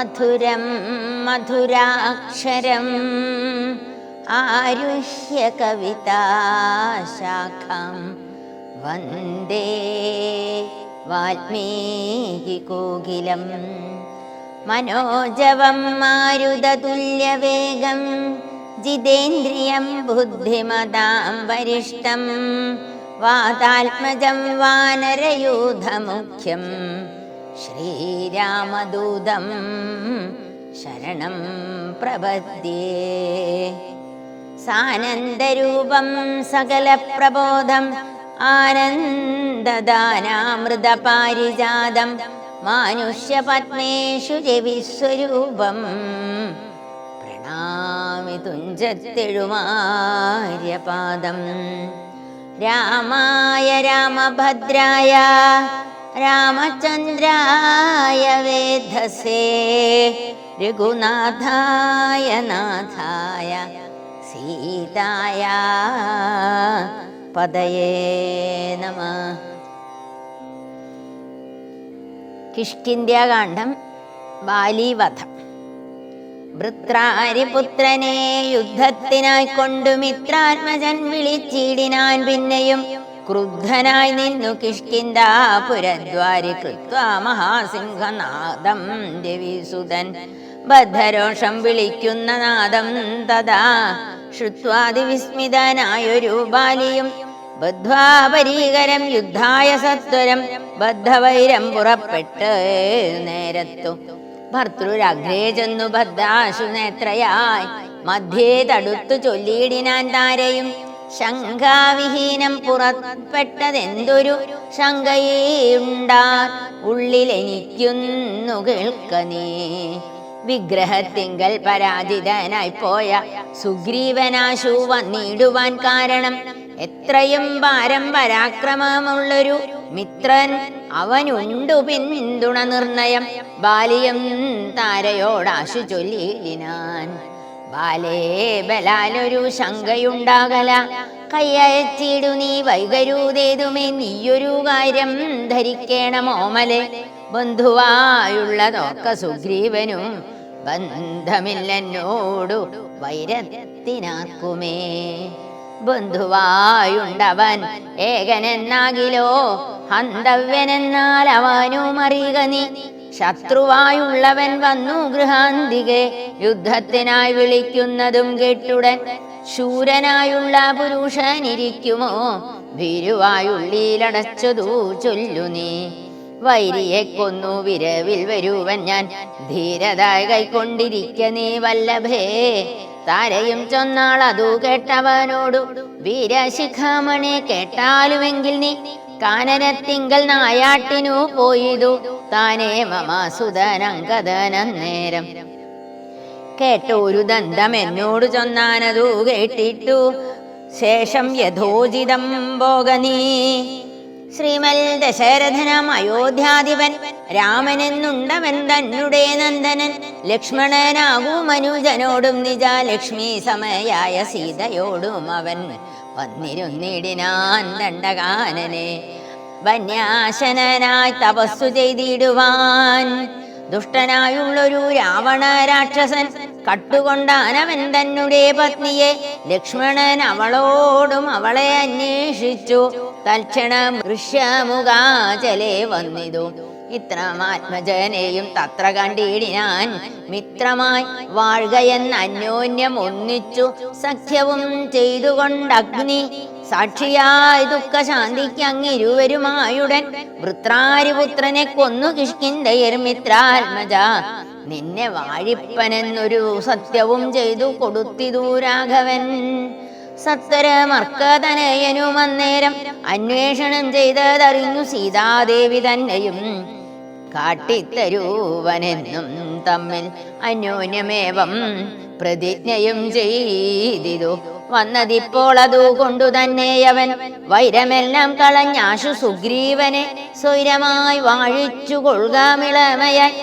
മധുരം മധുരാക്ഷരം. ആരുഹ്യ കവിതാശാഖം വന്ദേ വാൽമീകികോകിലം മനോജവം മാരുതതുല്യവേഗം ജിതേന്ദ്രിയം ബുദ്ധിമതാം വരിഷ്ടം. വാതാത്മജം വാനരയൂഥമുഖ്യം ശ്രീരാമദൂതം ശരണം പ്രപദ്യേ സാനന്ദരൂപം സകലപ്രബോധം ആനന്ദദാനാമൃതപാരിജാതം മാനുഷ്യപത്മേഷു രവിസ്വരൂപം. പ്രണാമി തുഞ്ചത്തെഴുമാര്യപാദം. രാമായ രാമഭദ്രായ രാമചന്ദ്രായ വേധസേ രഘുനാഥായ നാഥായ സീതായ പദയേ നമ. കിഷ്കിന്ധ്യാകാന്ഡം ബാലിവധം. വൃത്രാരിപുത്രനെ യുദ്ധത്തിനായി കൊണ്ടു മിത്രാത്മജൻ വിളിച്ചിടിനാൻ പിന്നെയും ക്രുദ്ധനായി നിന്നു കിഷ്കിന്ദാപുരദ്വാരി കൃത്വാ മഹാസിംഹനാദം രവിസുതൻ ബദ്ധരോഷം വിളിക്കുന്ന നാദം തഥാ ശ്രുത്വാതിവിസ്മിതനായൊരു ബാലിയും ബദ്ധ്വാപരീകരം യുദ്ധായ സത്വരം ബദ്ധവൈരം പുറപ്പെട്ട് നേരത്തു. ഭർത്തൃരഗ്രേ ചെന്നു ബദ്ധാശു നേത്രയായി മധ്യേ തടുത്തു ചൊല്ലിയിടിനാൻ താരയും ശങ്കാവിഹീനം പുറപ്പെട്ടതെന്തൊരു ശങ്കയുണ്ടാ ഉള്ളിലെനിക്കുന്നു കേൾക്ക നീ വിഗ്രഹത്തിങ്കൽ പരാജിതനായി പോയ സുഗ്രീവനാശു വന്നിടുവാൻ കാരണം എത്രയും ഭാരം പരാക്രമമുള്ളൊരു മിത്രൻ അവനുണ്ടു പിന്തുണ നിർണയം ബാലിയം താരയോടാശു ചൊല്ലിയിടിനാൻ. ബാലേ ബലാലൊരു ശങ്കയുണ്ടാകല. കയ്യയച്ചിടു നീ വൈകരൂതേതുമേ നീയൊരു കാര്യം ധരിക്കേണമോമലെ ബന്ധുവായുള്ളതൊക്കെ സുഗ്രീവനും ബന്ധമില്ലെന്നോടു വൈരത്തിനാർക്കുമേ ബന്ധുവായുണ്ടവൻ ഏകനെന്നാകിലോ ഹന്തവ്യനെന്നാൽ അവനും അറിയുക നീ. ശത്രുവായുള്ളവൻ വന്നു ഗൃഹാന്തികെ. യുദ്ധത്തിനായി വിളിക്കുന്നതും കേട്ടുടൻ ശൂരനായുള്ള പുരുഷനിരിക്കുമോ? ഭീരുവായുള്ളിലടച്ചതു ചൊല്ലു നീ. വൈരിയെ കൊന്നു വിരവിൽ വരുവൻ ഞാൻ. ധീരതായി കൈക്കൊണ്ടിരിക്ക നീ വല്ലഭേ. താരയും ചൊന്നാൾ അതു കേട്ടവനോടു വീരശിഖാമണി കേട്ടാലുമെങ്കിൽ നീ കാനനത്തിങ്കൽ നായാട്ടിനു പോയിതു. താനേ നേരം. കേട്ടൊരു ദന്തം എന്നോട് ചൊന്നാനതു കേട്ടിട്ടു. ശേഷം യഥോചിതം ഭോഗനീ ശ്രീമൽ ദശരഥനം അയോധ്യാധിപൻ രാമനെന്നുണ്ടവൻ തന്നുടെ നന്ദനൻ. ലക്ഷ്മണനാകൂ മനുജനോടും നിജ ലക്ഷ്മി സമയായ സീതയോടും അവൻ വന്നിരുന്നിടിനാൻ ദണ്ഡകാനനെ. വന്യാശനായി തപസ്സു ചെയ്തിടുവാൻ. ദുഷ്ടനായുള്ളൊരു രാവണ രാക്ഷസൻ കട്ടുകൊണ്ടാനവൻ തന്നെ പത്നിയെ. ലക്ഷ്മണൻ അവളോടും അവളെ അന്വേഷിച്ചു. തൽക്ഷണം ഋഷ്യമുഖാചലെ വന്നിതു. ഇത്രമാത്മജനെയും തത്ര കണ്ടിടിനാൻ മിത്രമായി വാഴുകയെന്ന് അന്യോന്യം ഒന്നിച്ചു. സഖ്യവും ചെയ്തുകൊണ്ടഗ്നി സാക്ഷിയായി ദുഃഖശാന്തിക്ക് അങ്ങിരുവരുമായുടൻ വൃത്രാരിപുത്രനെ കൊന്നു കിഷ്കിന്തയർ മിത്രാത്മജ. നിന്നെ വാഴിപ്പനെന്നൊരു സത്യവും ചെയ്തു കൊടുത്തിതു രാഘവൻ. സത്വരമർക്കതനയനും അന്നേരം അന്വേഷണം ചെയ്തതറിഞ്ഞു സീതാദേവി തന്നെയും കാട്ടിത്തരൂവനെന്നും തമ്മിൽ അന്യോന്യമേവം പ്രതിജ്ഞയും ചെയ്തിതു. തന്നെ അവൻ വൈരമെല്ലാം കളഞ്ഞാശു സുഗ്രീവനെ സ്വൈരമായി വാഴിച്ചു കൊള്ളുകാമിളമയായി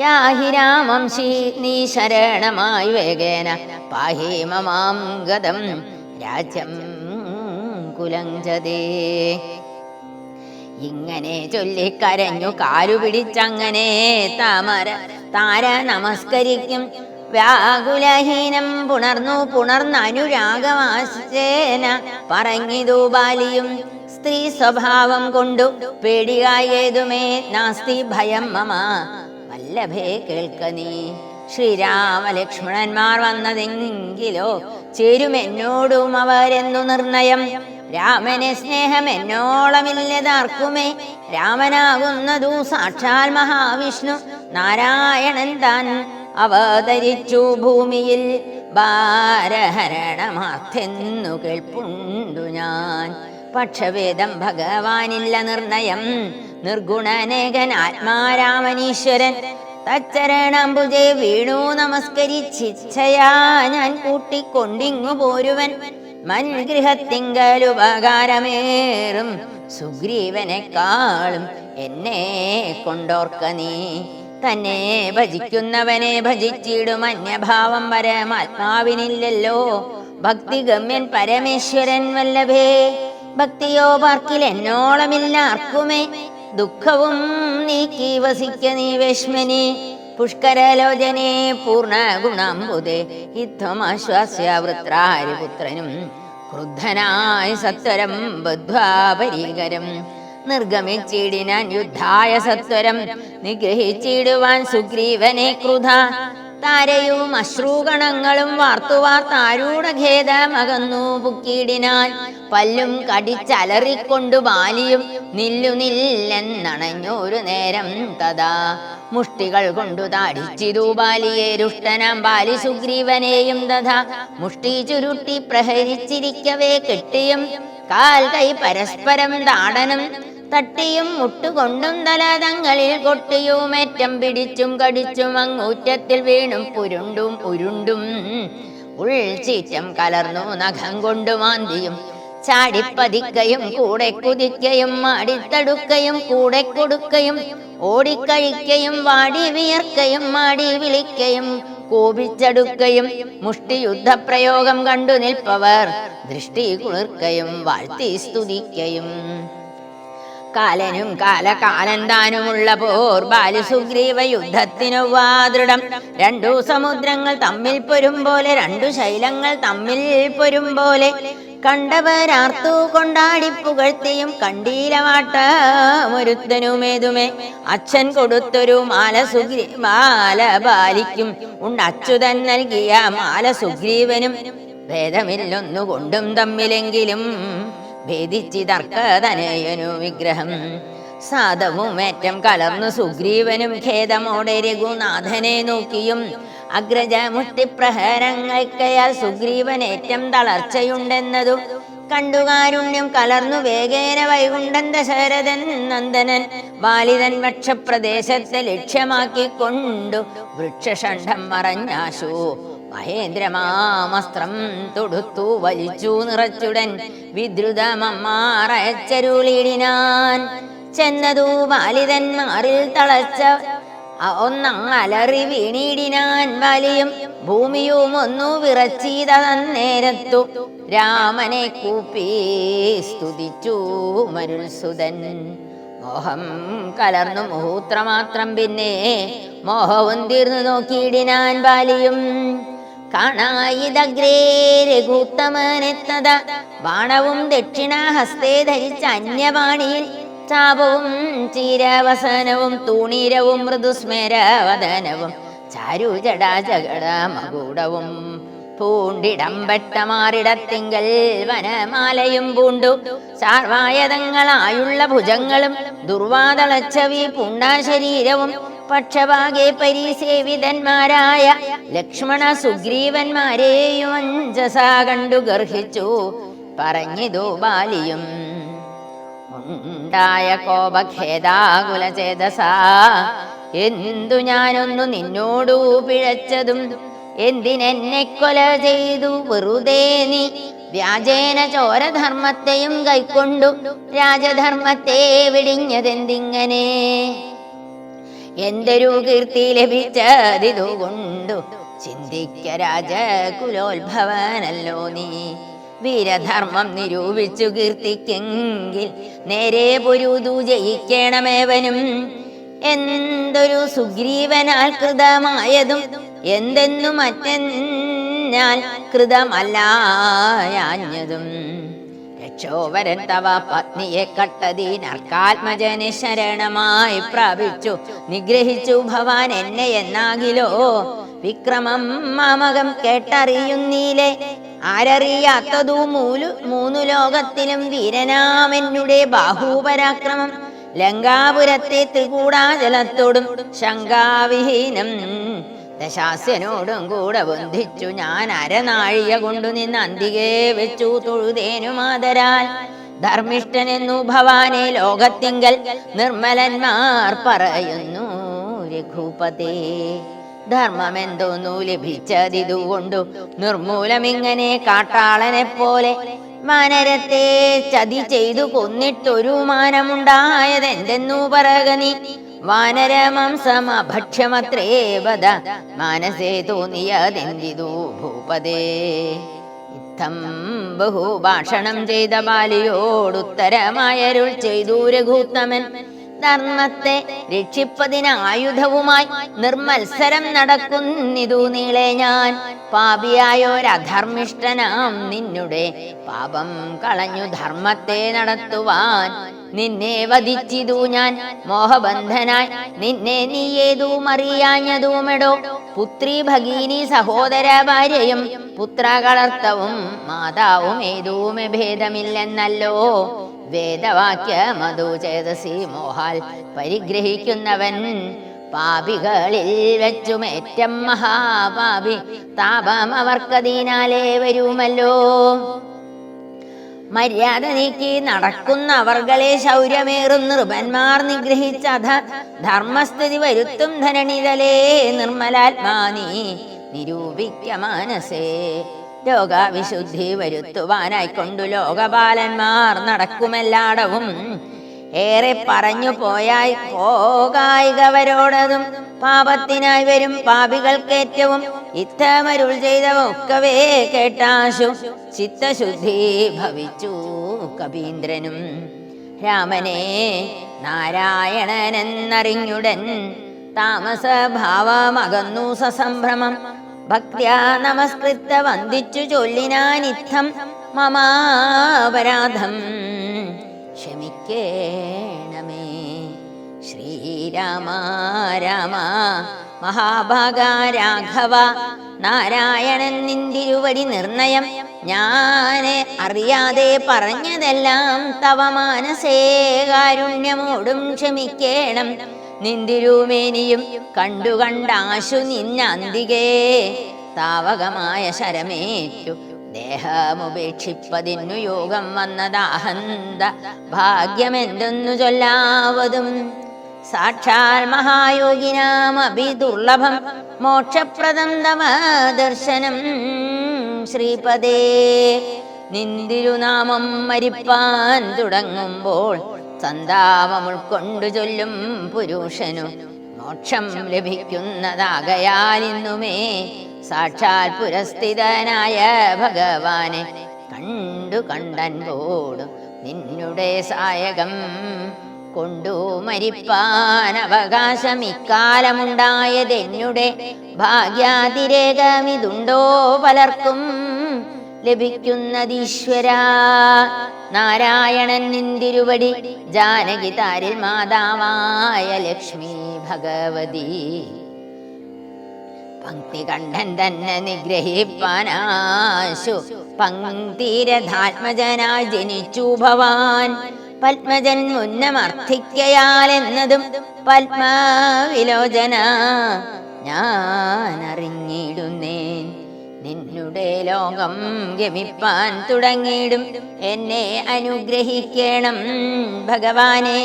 യാഹിരാമം ശ്രീ നീ ശരണമായി വേഗേന. പാഹി മമാം ഗതം രാജ്യം കുലഞ്ചതേ. ഇങ്ങനെ ചൊല്ലിക്കരഞ്ഞു കാലു പിടിച്ചങ്ങനെ താമര താര നമസ്കരിക്കും. വ്യാകുലഹീനം പുണർന്നു പുണർന്നനുരാഗമാശേന പറഞ്ഞിതു ബാലിയും സ്ത്രീ സ്വഭാവം കൊണ്ടു പേടിയായതുമേ നാസ്തി ഭയം മമ. വല്ലഭേ കേൾക്ക നീ. ശ്രീരാമലക്ഷ്മണന്മാർ വന്നതെങ്കിലോ? ചേരുമെന്നോടും അവരെന്നു നിർണയം. രാമനെ സ്നേഹം എന്നോളമില്ലതാർക്കുമേ രാമനാകുന്നതു സാക്ഷാൽ മഹാവിഷ്ണു. നാരായണൻ താൻ അവതരിച്ചു ഭൂമിയിൽ ഭാരഹരണമാർത്ഥെന്നു കേൾപ്പുണ്ടു ഞാൻ. പക്ഷവേദം ഭഗവാനില്ല നിർണയം. നിർഗുണനേകൻ ആത്മാരാമനീശ്വരൻ തച്ചരണംബുജെ വീണു നമസ്കരിച്ചിച്ഛയാ ഞാൻ കൂട്ടിക്കൊണ്ടിങ്ങു പോരുവൻ. മൻഗൃഹത്തിങ്കലുപകാരമേറും സുഗ്രീവനെക്കാളും എന്നെ കൊണ്ടോർക്ക നീ. തന്നെ ഭജിക്കുന്നവനെ ഭജിച്ചിടും അന്യഭാവം പരമാത്മാവിനില്ലല്ലോ ഭക്തിഗമ്യൻ പരമേശ്വരൻ വല്ലഭേ ഭക്തിയോ പാർക്കിൽ എന്നോളമില്ല ആർക്കുമേ. ദുഃഖവും നീക്കി വസിക്ക നീ വേശ്മനി പുഷ്കരലോചനെ പൂർണ ഗുണാംബുദേ. യുദ്ധമാശ്വാസ്യ വൃത്രാരിപുത്രനും ക്രുദ്ധനായ സത്വരം ബദ്ധ്വാ പരീകരം നിർഗമിച്ചിടിനാൻ യുദ്ധായ സത്വരം. നിഗ്രഹിച്ചിടുവാൻ സുഗ്രീവനെ ക്രുധ. താരയും അശ്രൂഗണങ്ങളും വാർത്തുവാർത്താരൂഢഖേദമകന്നു പുക്കിയിടിനാൻ പല്ലും കടിച്ചലറിക്കൊണ്ടു ബാലിയും നില്ലു നില്ലെന്നണഞ്ഞൊരു നേരം തഥാ. മുഷ്ടികൾ കൊണ്ടു താടിച്ചിതു ബാലിയെ രുഷ്ടനാം ബാലി സുഗ്രീവനെയും തഥാ. മുഷ്ടി ചുരുട്ടി പ്രഹരിച്ചിരിക്കവേ കെട്ടിയും. കാൽ കൈ പരസ്പരം താടനം. തട്ടിയും മുട്ടുകൊണ്ടും തലതങ്ങളിൽ കൊട്ടിയുമേറ്റം പിടിച്ചും കടിച്ചും അങ്ങൂറ്റത്തിൽ വീണും പുരുണ്ടും ഉരുണ്ടും. ഉൾച്ചീറ്റം കലർന്നു നഖം കൊണ്ടു മാന്തിയും ചാടിപ്പതിക്കയും കൂടെ കുതിക്കയും മാടിത്തടുക്കയും കൂടെ കൊടുക്കയും ഓടിക്കഴിക്കയും വാടി വിയർക്കയും മാടി വിളിക്കയും കോപിച്ചടുക്കയും മുഷ്ടിയുദ്ധപ്രയോഗം കണ്ടു നിൽപ്പവർ ദൃഷ്ടി കുളിർക്കയും വാഴ്ത്തി സ്തുതിക്കയും. കാലനും കാലകാലന്താനുമുള്ള പോർ ബാലുസുഗ്രീവ യുദ്ധത്തിനു വാദൃഢം. രണ്ടു സമുദ്രങ്ങൾ തമ്മിൽ പൊരും പോലെ രണ്ടു ശൈലങ്ങൾ തമ്മിൽ പൊരും പോലെ. കണ്ടവരാർത്തു കൊണ്ടാടി പുകഴ്ത്തിയും കണ്ടീലവാട്ടമൊരുത്തനുമേതുമേ അച്ഛൻ കൊടുത്തൊരു മാല സുഗ്രീ മാല ബാലിക്കും ഉണ്ട് അച്യുതൻ നൽകിയ മാല സുഗ്രീവനും ഭേദമില്ലൊന്നുകൊണ്ടും തമ്മിലെങ്കിലും ഭേദിച്ചി തർക്കതനയനു വിഗ്രഹം സാധവുമേറ്റം കലർന്നു സുഗ്രീവനും ഖേദമോടെ രഘുനാഥനെ നോക്കിയും സുഗ്രീവൻ സുഗ്രീവനേറ്റം തളർച്ചയുണ്ടെന്നതും കണ്ടുകാരുണ്യം കലർന്നു വേഗേന വൈകുണ്ഠൻ ദശരഥൻ നന്ദനൻ ബാലിതൻ വക്ഷപ്രദേശത്തെ ലക്ഷ്യമാക്കിക്കൊണ്ടു വൃക്ഷഷണ്ഠം മറഞ്ഞാശു. മഹേന്ദ്രമാമസ്ത്രം തൊടുത്തു വലിച്ചു നിറച്ചുടൻ വിദ്രുതമമ്മാറച്ചരുളിടിനാൻ ചെന്നതു ബാലിതന്മാരിൽ തളച്ച ഒന്നങ്ങലറി വീണിടിനാൻ വലിയും ഭൂമിയും ഒന്നു വിറച്ചീത നേരത്തു രാമനെ കൂപ്പി സ്തുതിച്ചു മരുൾസുതൻ മോഹം കലർന്നു മുഹൂത്രമാത്രം പിന്നെ മോഹവും തീർന്നു നോക്കിയിടിനാൻ ബാലിയും കാണായിതഗ്രേ രഘുത്തമനെത്തത. ബാണവും ദക്ഷിണാഹസ്തേ ധരിച്ച അന്യപാണിയിൽ ചാപവും ചീരവസനവും തൂണീരവും മൃദുസ്മരവദനവും ചാരുചടാചകടമകൂടവും പൂണ്ടിടം പൂണ്ടിടമ്പെട്ടമാറിടത്തിങ്കൽ വനമാലയും പൂണ്ടു. ചാർവായതങ്ങളായുള്ള ഭുജങ്ങളും ദുർവാതളച്ചവി പൂണ്ടാ പക്ഷഭാഗെ പരിസേവിതന്മാരായ ലക്ഷ്മണ സുഗ്രീവന്മാരെയും അഞ്ചസ കണ്ടു ഗർഹിച്ചു. പറഞ്ഞിതു ബാലിയും ഉണ്ടായ കോപഖേദാകുല ചേതസാ എന്തു ഞാനൊന്നു നിന്നോടു പിഴച്ചതും എന്തിനെന്നെ കൊല ചെയ്തു? വെറുതെ നീ വ്യാജേന ചോരധർമ്മത്തെയും കൈക്കൊണ്ടു രാജധർമ്മത്തെ വെടിഞ്ഞതെന്തിങ്ങനെ? എന്തൊരു കീർത്തി ലഭിച്ചതിതുകൊണ്ടു ചിന്തിക്ക രാജകുലോത്ഭവനല്ലോ നീ. വീരധർമ്മം നിരൂപിച്ചു കീർത്തിക്കെങ്കിൽ നേരെ പൊരുതു ജയിക്കണമേവനും. എന്തൊരു സുഗ്രീവനാൽ കൃതമായതും എന്തെന്നു മറ്റെന്നാൽ കൃതമല്ലായാഞ്ഞതും. രക്ഷോവരൻ തവ പത്നിയെ കട്ടതീനർക്കാത്മജനെ ശരണമായി പ്രാപിച്ചു. നിഗ്രഹിച്ചു ഭവാൻ എന്നെ എന്നാകിലോ? വിക്രമം മാമകം കേട്ടറിയുന്നീലെ ആരറിയാത്തതു മൂലു മൂന്നു ലോകത്തിലും വീരനാമെന്നുടെ ബാഹുപരാക്രമം ലങ്കാപുരത്തെ ത്രികൂടാജലത്തോടും ശങ്കാവിഹീനം ദശാസ്യനോടും കൂടെ ബന്ധിച്ചു ഞാൻ അരനാഴിക കൊണ്ടു നിന്ന് അന്തികേ വെച്ചു തൊഴുതേനു തൊഴുതേനുമാതരാൽ ധർമ്മിഷ്ഠനെന്നു ഭവാനെ ലോകത്തിങ്കൽ നിർമ്മലന്മാർ പറയുന്നു രഘുപതേ ധർമ്മമെന്തോന്നു ലഭിച്ചതിതുകൊണ്ടു നിർമൂലമിങ്ങനെ കാട്ടാളനെ പോലെ മാനരത്തെ ചതി ചെയ്തു കൊന്നിട്ടൊരു മാനമുണ്ടായതെന്തെന്നു പറക നീ വാനരമാംസമഭക്ഷ്യമത്രേ വദ മാനസേ തോന്നിയതെന്തിതു ഭൂപതേ ഇത്തം ബഹുഭാഷണം ചെയ്ത ബാലിയോടുത്തരമായരുൾ ചെയ്തു രഘുത്തമൻ. ധർമ്മത്തെ രക്ഷിപ്പതിന് ആയുധവുമായി നിർമത്സരം നടക്കുന്നിതു നീളെ ഞാൻ. പാപിയായോരധർമ്മിഷ്ടനാം നിന്നുടെ പാപം കളഞ്ഞു ധർമ്മത്തെ നടത്തുവാൻ നിന്നെ വധിച്ചിതു ഞാൻ. മോഹബന്ധനായി നിന്നെ നീ ഏതുമറിയാഞ്ഞതുമെടോ പുത്രി ഭഗീനി സഹോദര ഭാര്യയും പുത്രകളർത്തവും മാതാവും ഏതുമേ ഭേദമില്ലെന്നല്ലോ. വേദവാക്യമതു ചേതസി മോഹാൽ പരിഗ്രഹിക്കുന്നവൻ പാപികളിൽ വെച്ചുമേറ്റം മഹാപാപി. താപം അവർക്കതിനാലേ വരുമല്ലോ. മര്യാദ നീക്കി നടക്കുന്ന അവർകളെ ശൗര്യമേറും നൃപന്മാർ നിഗ്രഹിച്ച ധർമ്മസ്ഥിതി വരുത്തും ധരണിതലേ നിർമ്മലാത്മാനി. നിരൂപിക്ക മാനസേ. രോഗവിശുദ്ധി വരുത്തുവാനായി കൊണ്ടു ലോകപാലന്മാർ നടക്കുമെല്ലാടവും. ഏറെ പറഞ്ഞു പോയായി പോകായികവരോടതും പാപത്തിനായി വരും പാപികൾക്കേറ്റവും ഇത്തമരുൾ ചെയ്തവൊക്കവേ കേട്ടാശു. ചിത്തശുദ്ധി ഭവിച്ചു കവീന്ദ്രനും രാമനെ നാരായണനെന്നറിഞ്ഞുടൻ താമസഭാവമകന്നു സസംഭ്രമം. ഭക്ത്യാ നമസ്കൃത വന്ദിച്ചു ചൊല്ലിനാനിത്തം മമാപരാധം. ക്ഷമിക്കേണമേ. ശ്രീരാമ രാമ മഹാഭാഗ രാഘവ നാരായണൻ നിന്തിരുവടി നിർണയം. ഞാൻ അറിയാതെ പറഞ്ഞതെല്ലാം തവ മാനസേ കാരുണ്യമോടും ക്ഷമിക്കേണം. നിന്തിരുമേനിയും കണ്ടു കണ്ടാശു നിന്നന്തികേ. താവകമായ ശരമേറ്റു. ദേഹമുപേക്ഷിപ്പതിനു യോഗം വന്നതാഹന്ത ഭാഗ്യമെന്തെന്നു ചൊല്ലാവതും. സാക്ഷാൽ മഹായോഗിനാമഭി ദുർലഭം മോക്ഷപ്രദം തമ ദർശനം. ശ്രീപദേ നിന്തിരുനാമം മരിപ്പാൻ തുടങ്ങുമ്പോൾ സന്താപം ഉൾക്കൊണ്ടു ചൊല്ലും പുരുഷനു മോക്ഷം ലഭിക്കുന്നതാകയാൽ ഇന്നുമേ സാക്ഷാൽ പുരസ്ഥിതനായ ഭഗവാനെ കണ്ടു കണ്ടൻ പോടും നിന്നുടെ സായകം കൊണ്ടു മരിപ്പാൻ അവകാശം ഇക്കാലമുണ്ടായതെന്നുടെ ഭാഗ്യാതിരേകമിതുണ്ടോ പലർക്കും. ലഭിക്കുന്നതീശ്വര. നാരായണൻ നിന്തിരുവടി ജാനകി താരിൽ മാതാവായ ലക്ഷ്മി ഭഗവതി. പങ്ക്തി കണ്ഠൻ തന്നെ നിഗ്രഹിപ്പാനാശു. പങ്ക്തിരഥാത്മജനായി ജനിച്ചു ഭവാൻ. പത്മജൻ മുന്നമർത്ഥിക്കയാൽ എന്നതും പത്മവിലോചന ഞാൻ അറിഞ്ഞിടുന്നേൻ നിന്നുടെ ലോകം ഗമിപ്പാൻ തുടങ്ങിയിടും എന്നെ അനുഗ്രഹിക്കണം ഭഗവാനെ.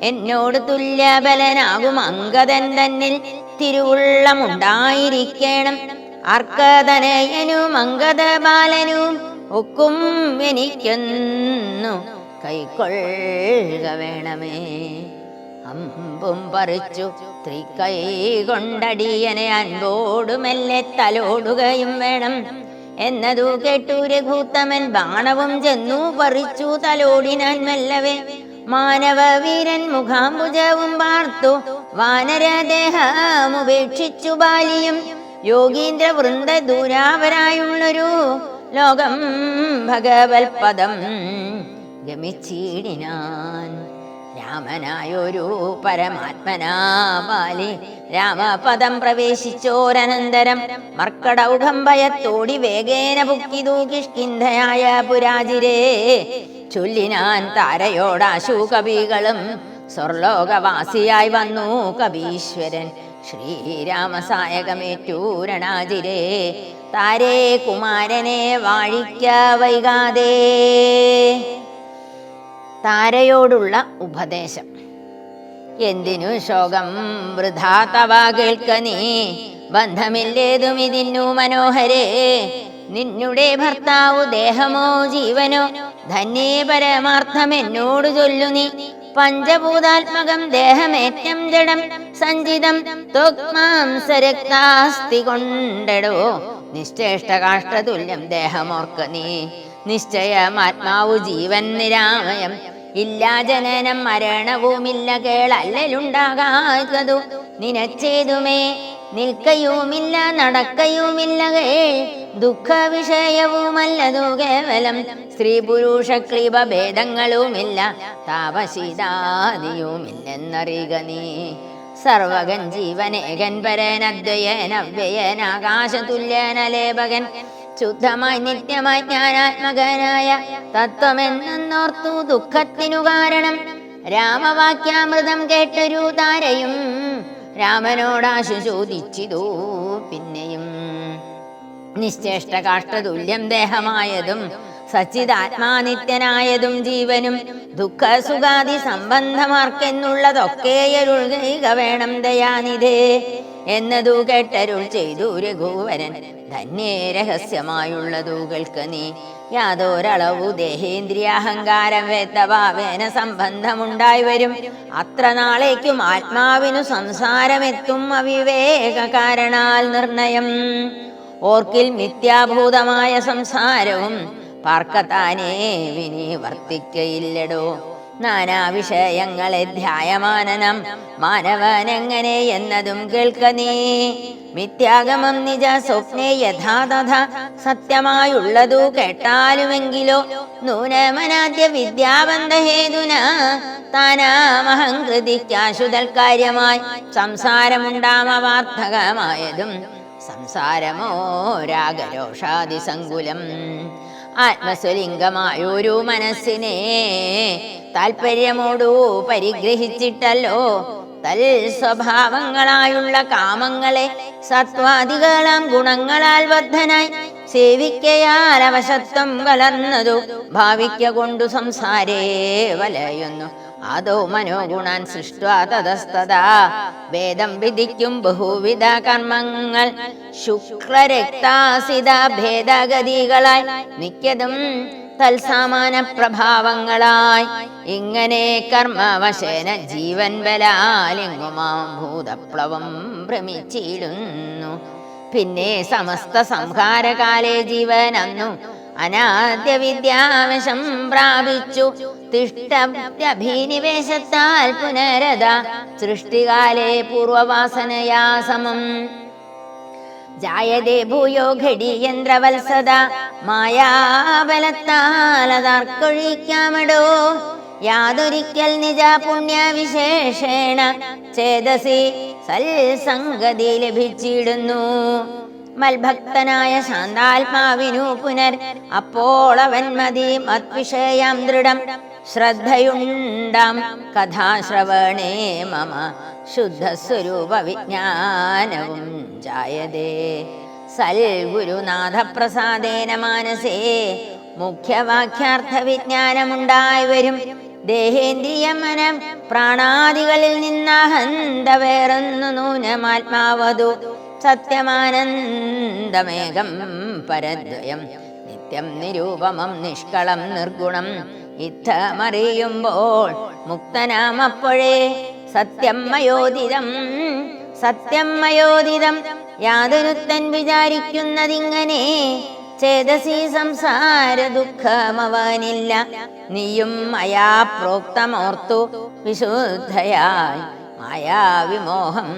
എന്നോട് തുല്യബലനാകും അങ്കതൻ തന്നിൽ. തിരുവുള്ളമുണ്ടായിരിക്കണം അർക്കതനയനും അങ്കതബാലനും ഒക്കും എനിക്കൊന്നു കൈക്കൊള്ളുക വേണമേ. അമ്പും പറിച്ചു ത്രിക്കൈ കൊണ്ടടിയനെ അൻപോടു മെല്ലെ തലോടുകയും വേണം. എന്നതു കേട്ടു രഘൂത്തമൻ ബാണവും ചെന്നു പറിച്ചു തലോടിനാൻ മെല്ലവേ. മാനവ വീരൻ മുഖാംബുജവും പാർത്തു വാനരദേഹമുപേക്ഷിച്ചു ബാലിയും. യോഗീന്ദ്ര വൃന്ദ ദൂരാവരായുള്ളൊരു ലോകം ഭഗവത്പദം ഗമിച്ചിടിനാൻ. രാമനായൊരു പരമാത്മനാ ബാലി രാമപദം പ്രവേശിച്ചോരനന്തരം മർക്കടൗഘം ഭയത്തോടി വേഗേന പുക്കിതു കിഷ്കിന്ധയായ പുരാജിരേ. ചൊല്ലിനാൻ താരയോടാശു കവികളും സ്വർലോകവാസിയായി വന്നു കവീശ്വരൻ. ശ്രീരാമസായകമേറ്റൂരണാതിരേ താരേ കുമാരനെ വാഴിക്ക വൈകാതെ. താരയോടുള്ള ഉപദേശം. എന്തിനു ശോകം? വൃഥാ തവ കേൾക്ക ബന്ധമില്ലേതും ഇതിന്നു മനോഹരേ. നിന്നുടെ ഭർത്താവു ദേഹമോ ജീവനോ? ധന്യേ പരമാർത്ഥം എന്നോട് ചൊല്ലു നീ. പഞ്ചഭൂതാത്മകം ദേഹമേറ്റം ജഡം സഞ്ചിതം ത്വക്മാംസരക്താസ്തി കൊണ്ടടോ. നിശ്ചേഷ്ടകാഷ്ടതുല്യം ദേഹമോർക്ക നീ. നിശ്ചയമാത്മാവു ജീവൻ നിരാമയം. ഇല്ല ജനനം മരണവുമില്ല കേളല്ലുണ്ടാകാത്തതു നിനച്ചേതുമേ നിൽക്കയുമില്ല നടക്കയുമില്ല കേൾ. ദുഃഖ വിഷയവുമല്ലതു കേവലം സ്ത്രീ പുരുഷ ക്ലീപ ഭേദങ്ങളുമില്ല താപശീതാദിയുമില്ലെന്നറിയുക നീ. സർവകൻ ജീവനേകൻ ആകാശതുല്യനലേപകൻ ശുദ്ധമായി നിത്യമായി ജ്ഞാനാത്മകനായ തത്വമെന്നോർത്തു ദുഃഖത്തിനു കാരണം. രാമവാക്യാമൃതം കേട്ടൊരു താരയും രാമനോടാശു ചോദിച്ചിതു പിന്നെയും. നിശ്ചേഷ്ട കാഷ്ടതുല്യം ദേഹമായതും സച്ചിതാത്മാനിത്യനായതും ജീവനും ദുഃഖ സുഖാദി സംബന്ധമാർക്കെന്നുള്ളതൊക്കെയരുൾക വേണം ദയാനിധേ. എന്നതു കേട്ടരുൾ ചെയ്തു രഘുവരൻ. ധന്യേ രഹസ്യമായുള്ളതു കേൾക്ക നീ. യാതൊരളവു ദേഹേന്ദ്രിയാഹങ്കാരം വേത്തഭാവേന സംബന്ധമുണ്ടായി വരും അത്ര നാളേക്കും ആത്മാവിനു സംസാരമെത്തും അവിവേക കാരണാൽ നിർണയം. ഓർക്കിൽ മിഥ്യാഭൂതമായ സംസാരവും പാർക്കത്താനേ വിനി വർത്തിക്കയില്ലടോ. നാനാ വിഷയങ്ങളെ ധ്യായമാനനം. മാനവനെങ്ങനെ എന്നതും കേൾക്ക നീ. മിഥ്യാഗമം നിജ സ്വപ്നെ യഥാതഥ. സത്യമായുള്ളതു കേട്ടാലുമെങ്കിലോ നൂനമനാദ്യ വിദ്യാബന്ധഹേതുന താനാമഹംകൃതിക്കാശുതൽക്കാര്യമായി സംസാരമുണ്ടാമവാർത്ഥകമായതും സംസാരമോ രാഗരോഷാദി സങ്കുലം ആത്മസ്വലിംഗമായൊരു മനസ്സിനെ താല്പര്യമോടു പരിഗ്രഹിച്ചിട്ടല്ലോ. തൽ സ്വഭാവങ്ങളായുള്ള കാമങ്ങളെ സത്വാദികളാം ഗുണങ്ങളാൽ ബദ്ധനായി സേവിക്കയാൽ അവശത്വം കലർന്നതു ഭാവിക്ക കൊണ്ടു സംസാരേ വലയുന്നു. അതോ മനോഗുണാൻ സൃഷ്ടാ വേദം വിധിക്കും ബഹുവിധ കർമ്മങ്ങൾ. ശുക്ലരക്താസിത ഭേദഗതികളായി മിക്കതും തൽസാമാന പ്രഭാവങ്ങളായി ഇങ്ങനെ കർമ്മവശേന ജീവൻ ബലാലിംഗുമാം ഭൂതപ്ലവം ഭ്രമിച്ചിടുന്നു പിന്നെ സമസ്ത സംഹാരകാലേ ജീവനന്നു. അനാദ്യ വിദ്യാവശം പ്രാപിച്ചു. തിഷ്ടഭീനിവേശത്താൽ പുനരത. സൃഷ്ടികാലേ പൂർവവാസനയാ സമം. ജായതേ ഭൂയോ ഘടിയന്ത്രവത്സത മായാബലത്താലതാർക്കൊഴിക്കാമടോ യാതൊരിക്കൽ നിജ പുണ്യവിശേഷേണ ചേതസി സൽസംഗതി ലഭിച്ചിടുന്നു. മൽഭക്തനായ ശാന്താത്മാവിനു പുനർ അപ്പോൾ അവൻ മതി. മത്വിഷയാം ദൃഢം ശ്രദ്ധയുണ്ടാം. കഥാശ്രവണേ മമ ശുദ്ധസ്വരൂപ വിജ്ഞാനവും ജായതേ. സൽഗുരുനാഥ പ്രസാദേന മാനസേ. മുഖ്യവാക്യാർത്ഥ വിജ്ഞാനമുണ്ടായി വരും. ദേഹേന്ദ്രിയ മനം പ്രാണാദികളിൽ നിന്നഹന്ത വേറൊന്നു നൂനമാത്മാവതു. സത്യമാനന്ദമേകം പരദ്വയം നിത്യം നിരൂപമം നിഷ്കളം നിർഗുണം ഇത്തമറിയുമ്പോൾ മുക്തനാമപ്പോഴേ സത്യം മയോദിതം സത്യം മയോദിതം യാതൊരുത്തൻ വിചാരിക്കുന്നതിങ്ങനെ ചേതസി സംസാര ദുഃഖമവാനില്ല. നീയും മയാ പ്രോക്തമോർത്തു വിശുദ്ധയായി. മായാവിമോഹം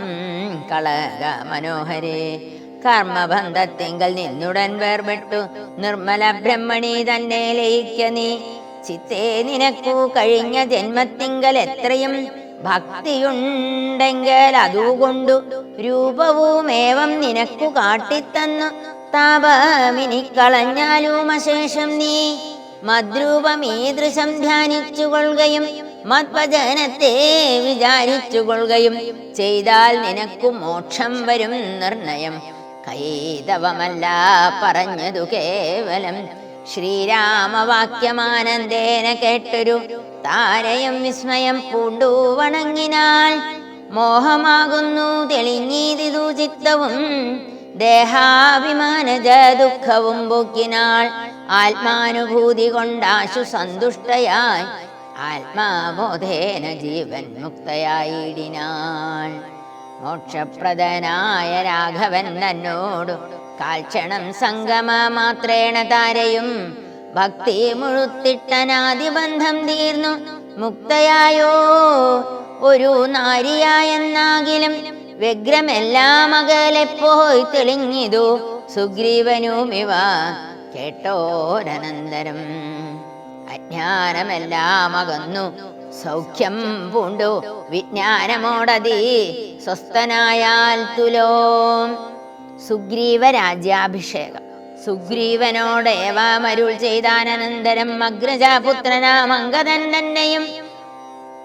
കളക മനോഹരേ. കർമ്മബന്ധത്തിങ്കൽ നിന്നുടൻ വേർപെട്ടു. നിർമ്മല ബ്രഹ്മണി തന്നെ ലയിക്ക നീ. ചിത്തേ നിനക്കു കഴിഞ്ഞ ജന്മത്തിങ്കൽ എത്രയും ഭക്തിയുണ്ടെങ്കിൽ അതുകൊണ്ടു രൂപവുമേവം നിനക്കു കാട്ടിത്തന്നു. താപമിനി കളഞ്ഞാലും അശേഷം നീ മദ്രൂപമീദൃശം ധ്യാനിച്ചു കൊള്ളുകയും മദ്വചനത്തെ വിചാരിച്ചു കൊള്ളുകയും ചെയ്താൽ നിനക്കു മോക്ഷം വരും നിർണയം. കൈതവമല്ല പറഞ്ഞതു കേവലം. ശ്രീരാമവാക്യമാനന്ദേന കേട്ടൊരു താരയും വിസ്മയം പൂണ്ടു വണങ്ങിനാൽ മോഹമാകുന്നു. തെളിഞ്ഞീതിതു ചിത്തവും ദേഹാഭിമാനജ ദുഃഖവും പൊക്കിനാൾ ആത്മാനുഭൂതി കൊണ്ടാശു സന്തുഷ്ടയായി. ആത്മാബോധേന ജീവൻ മുക്തയായിടിനാൾ. മോക്ഷപ്രദനായ രാഘവൻ തന്നോടു കാൽക്ഷണം സംഗമ മാത്രേണ താരയും ഭക്തി മുഴുത്തിട്ടനാദിബന്ധം തീർന്നു. മുക്തയായോ? ഒരു നാരിയായെന്നാകിലും വ്യഗ്രമെല്ലാം അകലെ പോയി തെളിഞ്ഞിതു. സുഗ്രീവനുമിവ കേട്ടോരനന്തരം അജ്ഞാനമെല്ലാം അകന്നു. സൗഖ്യം പൂണ്ടു. വിജ്ഞാനമോടതി സ്വസ്ഥനായാൽ തുലോം. സുഗ്രീവ രാജ്യാഭിഷേകം സുഗ്രീവനോടേവാമരുൾ ചെയ്താനന്തരം അഗ്രജാപുത്രനാമംഗതൻ തന്നെയും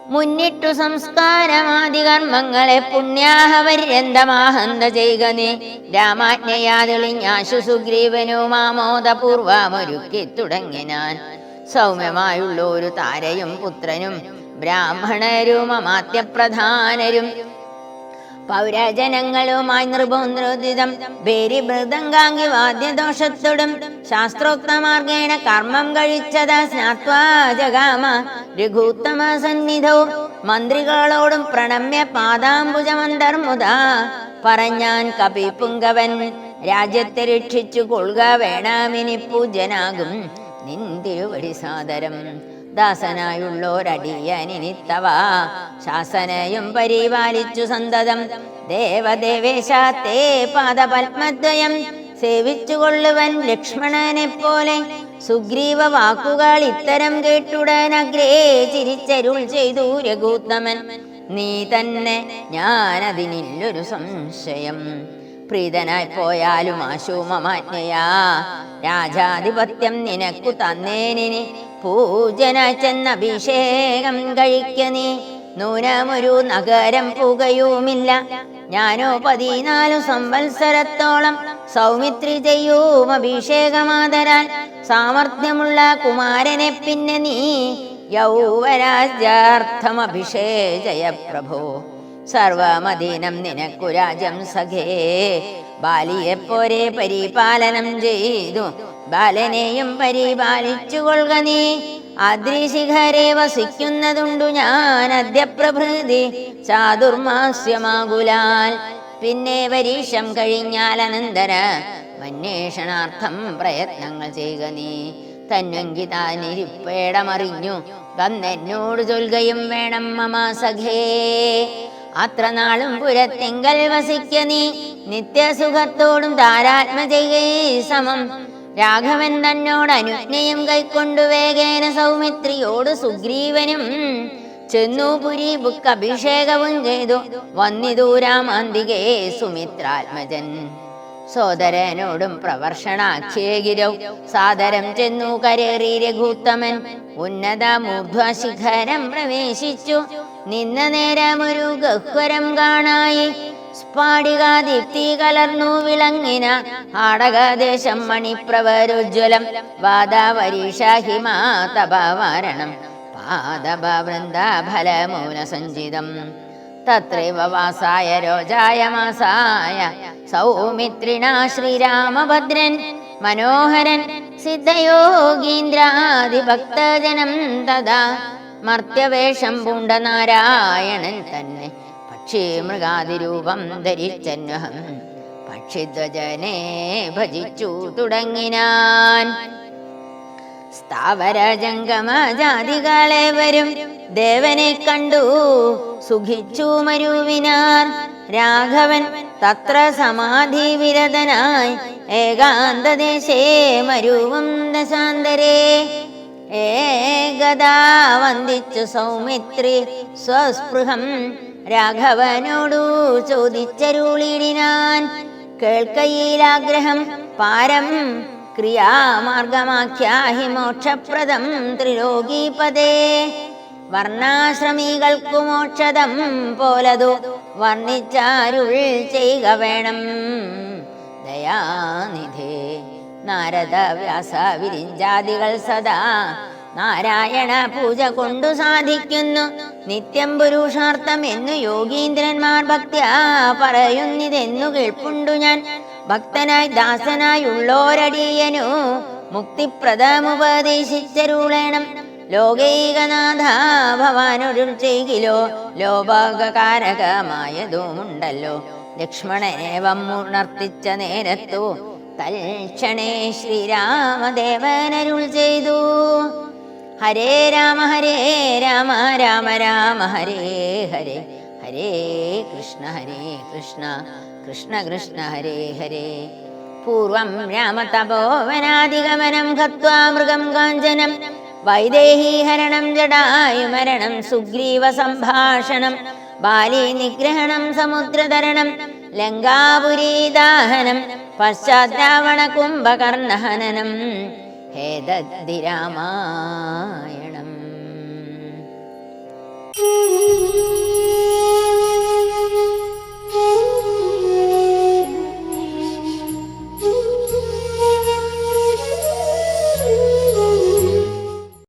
മുന്നിട്ടു സംസ്കാരമാദി കർമ്മങ്ങളെ പുണ്യാഹപര്യന്തമാഹന്ത ചെയ്യുക നീ രാമാജ്ഞയാ തെളിഞ്ഞാശു തുടങ്ങിനാൻ. സൗമ്യമായുള്ള ഒരു താരയും പുത്രനും ബ്രാഹ്മണരും അമാത്യപ്രധാനരും പൗരജനങ്ങളുമായി നിർബോദ്രോദിതം ഭേരി മൃദംഗാംഗി വാദ്യദോഷത്തോടും ശാസ്ത്രോക്തമാർഗേണ കർമ്മം കഴിച്ചത സ്നാത്വാ ജഗാമ. രഘുത്തമ സന്നിധവും മന്ത്രികളോടും പ്രണമ്യ പാദാംബുജമന്തർമുദ. പറഞ്ഞാൻ കപി പുങ്കവൻ രാജ്യത്തെ രക്ഷിച്ചു കൊള്ളുക വേണമിനി പൂജനാകും നിന്തിരുവടി സാദരം. ദാസനായുള്ളോരടിയനിത്തവ ശാസനയും പരിപാലിച്ചു സന്തതം. ദേവദേവേശാത്തേ പാദപത്മദ്വയം. സേവിച്ചു കൊള്ളുവൻ ലക്ഷ്മണനെ പോലെ സുഗ്രീവ വാക്കുകൾ ഇത്തരം കേട്ടുടൻ അഗ്രേ ചിരിച്ചരുൾ ചെയ്തു രഘുത്തമൻ. നീ തന്നെ ഞാനതിനില്ലൊരു സംശയം. പ്രീതനായി പോയാലും ആശൂമമാജ്ഞയാ. രാജാധിപത്യം നിനക്കു തന്നേനിനി. പൂജന ചെന്നഭിഷേകം കഴിക്ക നീ. നൂനമൊരു നഗരം പുകയുമില്ല. ഞാനോ പതിനാലു സംവത്സരത്തോളം സൗമിത്രി ചെയ്യൂം അഭിഷേകമാതരാൻ സാമർഥ്യമുള്ള കുമാരനെ പിന്നെ നീ. യൗവരാജ്യാർത്ഥം അഭിഷേചയ പ്രഭോ. സർവമദീനം നിനക്കു രാജം സഖേ. ബാലിയെ പോരെ പരിപാലനം ചെയ്തു. ബാലനെയും പരിപാലിച്ചു കൊള്ളുക നീ. അദ്രിശിഖരെ വസിക്കുന്നതുണ്ടു ഞാൻ അദ്യപ്രഭൃതി. ചാതുർമാസ്യമാകുലാൽ. പിന്നെ പരീക്ഷം കഴിഞ്ഞാൽ അനന്തര അന്വേഷണാർത്ഥം പ്രയത്നങ്ങൾ ചെയ്യുക നീ. തന്നെങ്കി താനിരിപ്പേടമറിഞ്ഞു വന്നെന്നോട് ചൊൽകയും വേണം മമ സഖേ. അത്ര നാളും പുരത്തെങ്കൽ വസിക്ക നീ. നിത്യസുഖത്തോടും താരാത്മജയേ സമം. രാഘവൻ തന്നോട് അനുജ്ഞയും കൈക്കൊണ്ടു വേഗേന സൗമിത്രിയോട് സുഗ്രീവനും ചെന്നു പുരി ബുക്ക് അഭിഷേകവും ചെയ്തു. വന്നിതു രാമാന്തികേ സുമിത്രാത്മജൻ. സോദരനോടും പ്രവർഷണാഖ്യേഗിരൗ സാദരം ചെന്നു കരേറി രഘുത്തമൻ. ഉന്നത മൂർധ്വശിഖരം പ്രവേശിച്ചു. നിന്ന നേരമൊരു ഗഹ്വരം കാണായി. സ്ഫാടികാദീപ്തി കലർന്നു വിളങ്ങിന ആടകദേശം മണിപ്രവരുജ്വലം. വാദാവരീഷ ഹിമാതപവാരണം പാദവൃന്ദ ഫലമൂല സഞ്ചിതം തത്രൈവ വാസായ രോജായ മാസായ സൗമിത്രിണ ശ്രീരാമഭദ്രൻ മനോഹരൻ സിദ്ധയോഗീന്ദ്രാദിഭക്തജനം തഥാ. മർത്യവേഷം പൂണ്ട നാരായണൻ തന്നെ പക്ഷി മൃഗാതിരൂപം ധരിച്ചന്വഹം പക്ഷിധ്വജനെ ഭജിച്ചു തുടങ്ങിനാൻ. സ്ഥാവര ജംഗമ ജാതികളെ വരും ദേവനെ കണ്ടു സുഖിച്ചു മരുവിനാർ രാഘവൻ തത്ര സമാധി വിരതനായി ഏകാന്തദേശേ മരുവും ദശാന്തരേ. ഏകദാ വന്ദിച്ചു സൗമിത്രി സ്വസ്പൃഹം രാഘവനോടു ചോദിച്ചരുളിടിനാൻ കേൾക്കയിലാഗ്രഹം പാരം ക്രിയാമാർഗമാഖ്യാഹി മോക്ഷപ്രദം ത്രിലോകീപദേ വർണാശ്രമികൾക്കു മോക്ഷദം പോലതു വർണിച്ചാരുൾ ചെയ്യുക വേണം. ദയാനിധേ നാരദ വ്യാസ വിരിഞ്ചാദികൾ സദാ നാരായണ പൂജ കൊണ്ടു സാധിക്കുന്നു. നിത്യം പുരുഷാർത്ഥം എന്നു യോഗീന്ദ്രന്മാർ ഭക്ത്യാ പറയുന്നിതെന്നു കേൾപ്പുണ്ടു ഞാൻ. ഭക്തനായി ദാസനായി ഉള്ളോരടിയനു മുക്തിപ്രദമുപദേശിച്ചരുളേണം ലോകൈകനാഥ ഭവാനൊരു ചെയ്കിലോ ലോപകാരകമായതുമുണ്ടല്ലോ ലക്ഷ്മണനേവം ഉണർത്തിച്ച നേരത്തു തൽക്ഷണേ ശ്രീരാമദേവനരുൾ ചെയ്തു. ഹരേ രാമ ഹരേ രാമ രാമ രാമ ഹരേ ഹരേ ഹരേ കൃഷ്ണ ഹരേ കൃഷ്ണ കൃഷ്ണ കൃഷ്ണ ഹരേ ഹരേ. പൂർവം രാമതപോവനാദിഗമനം ഗത്വാ മൃഗം കാഞ്ചനം. വൈദേഹീഹരണം ജടായുമരണം സുഗ്രീവ സംഭാഷണം. ബാലി നിഗ്രഹണം സമുദ്രതരണം. ലങ്കാപുരീദാഹനം പശ്ചാത്താവണ കുംഭകർണഹനം ഏതദ്ധി രാമായണം